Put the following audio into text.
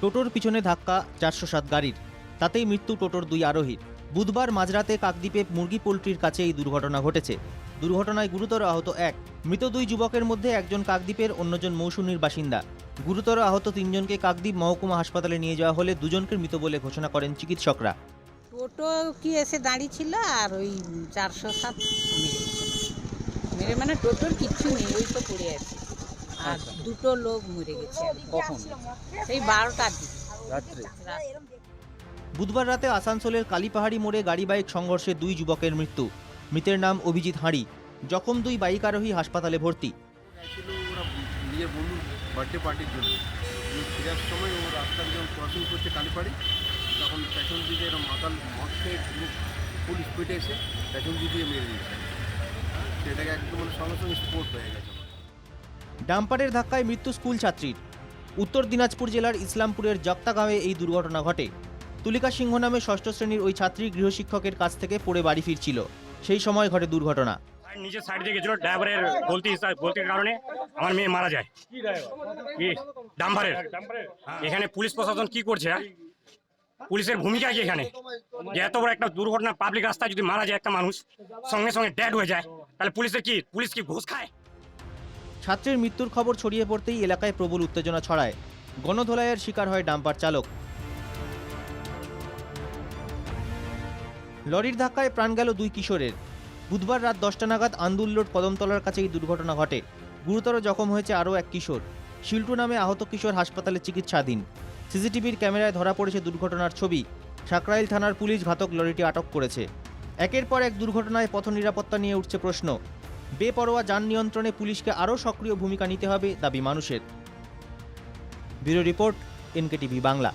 টোটোর পিছনে ধাক্কা চারশো সাত গাড়ির। তাতেই মৃত্যু টোটোর দুই আরোহীর। বুধবার মাঝরাতে কাকদ্বীপে মুরগি পোলট্রির কাছে এই দুর্ঘটনা ঘটেছে। দুর্ঘটনায় গুরুতর আহত এক। মৃত দুই যুবকের মধ্যে একজন কাকদ্বীপের, অন্যজন মৌসুমীর বাসিন্দা। গুরুতর আহত তিনজনকে কাকদ্বীপ মহকুমা হাসপাতালে নিয়ে যাওয়া হলে দুজনকে মৃত বলে ঘোষণা করেন চিকিৎসকরা। টোটো কি এসে দাঁড়িয়ে ছিল আর ওই চারশো সাত মেরে মানে টোটোর কিচ্ছু নেই, ওই তো পড়ে আছে। আর দুটো লোক মরে গেছে কখন? সেই বারোটার দিকে। রাত্রে। বুধবার রাতে আসানসোলের কালীপাহাড়ি মোড়ে গাড়ি বাইক সংঘর্ষে দুই যুবকের মৃত্যু। মৃতের নাম অভিজিৎ হাঁড়ি। জখম দুই বাইক আরোহী হাসপাতালে ভর্তি। ওরা নিজের বন্ধুর বার্থডে পার্টির জন্য। ফেরার সময় ও রাস্তার যখন ক্রসিং করছে কালীপাড়ি। তখন পেছন দিকে এরকম মাতাল মদ খেয়ে ফুল স্পিডে এসে পেছন দিকে মেরে দিয়েছে। সেটাকে একদম মানে সঙ্গে সঙ্গে স্পোর্ট হয়ে গেছে। ডাম্পারের ধাক্কায় মৃত্যু স্কুল ছাত্রীর। উত্তর দিনাজপুর জেলার ইসলামপুরের জক্তাগাঁওয়ে এই দুর্ঘটনা ঘটে। তুলিকা সিংহ নামে ষষ্ঠ শ্রেণির ওই ছাত্রী গৃহশিক্ষকের কাছ থেকে পড়ে বাড়ি ফিরছিল। সেই সময় ঘটে দুর্ঘটনা। নিজের সাইড দিয়ে গেছিল ড্রাইভারের গলতি গলতির কারণে আমার মেয়ে মারা যায়। কি ডাম্পারের। এখানে পুলিশ প্রশাসন কি করছে হ্যাঁ? পুলিশের ভূমিকা কি এখানে? যে এত বড় একটা দুর্ঘটনা পাবলিক রাস্তায় যদি মারা যায় একটা মানুষ সঙ্গে সঙ্গে ড্যাড হয়ে যায় তাহলে পুলিশের কি পুলিশ কি ঘুষ খায়? ছাত্রের মৃত্যুর খবর ছড়িয়ে পড়তেই এলাকায় প্রবল উত্তেজনা ছড়ায়। গণধোলাইয়ের শিকার হয় ডাম্পার চালক। লরির ধাক্কায় প্রাণ গেল দুই কিশোরের। বুধবার রাত দশটা নাগাদ আন্দুল্লোর কদমতলার কাছে এই দুর্ঘটনা ঘটে। গুরুতর জখম হয়েছে আরও এক কিশোর। শিল্টু নামে আহত কিশোর হাসপাতালে চিকিৎসাধীন। সিসিটিভির ক্যামেরায় ধরা পড়েছে দুর্ঘটনার ছবি। সাকরাইল থানার পুলিশ ঘাতক লরিটি আটক করেছে। একের পর এক দুর্ঘটনায় পথ নিরাপত্তা নিয়ে উঠছে প্রশ্ন। বেপরোয়া যান নিয়ন্ত্রণে পুলিশকে আরও সক্রিয় ভূমিকা নিতে হবে দাবি মানুষের। Bureau report, NKTV Bangla.